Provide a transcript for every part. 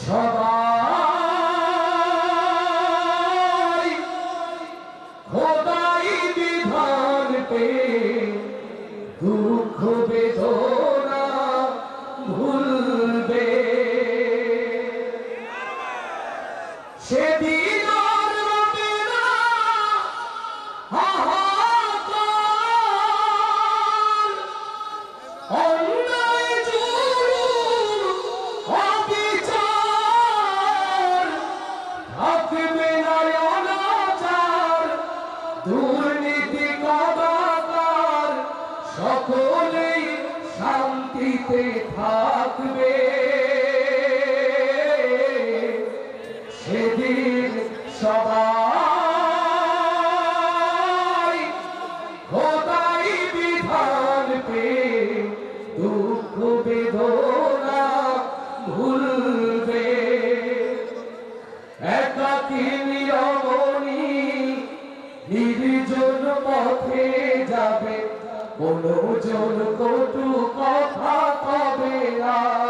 সবাই খোদাই বিধান পে দুঃখ বেদনা সকলেই শান্তিতে থাকবে। সেদিন সবাই কোনো জন কটু কথা কবে না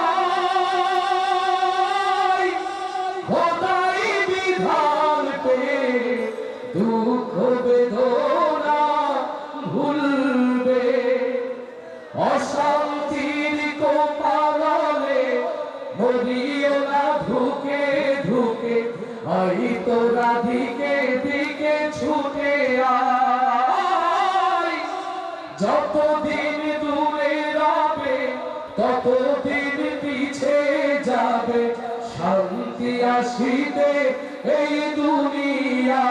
আই তোরা দিকে দিকে ছুটে আয়। যতদিন দূরে রবে, ততদিন পিছে যাবে। শান্তি আসিতে এই দুনিয়া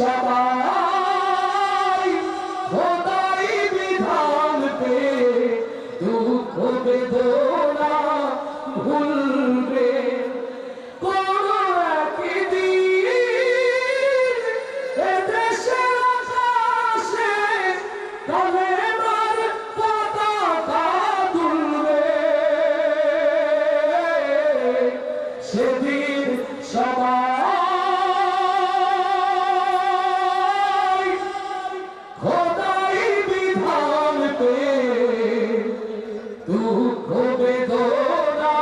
সবাই খোদাই বিধান পে দুঃখ বেদনা ভুলবে। কোনো একদিন দুঃখ বেদনা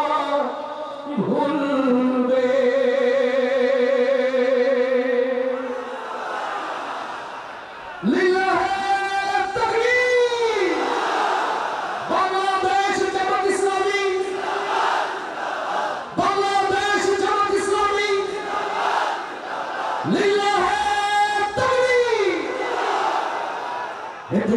ভুলবে। লিল্লাহে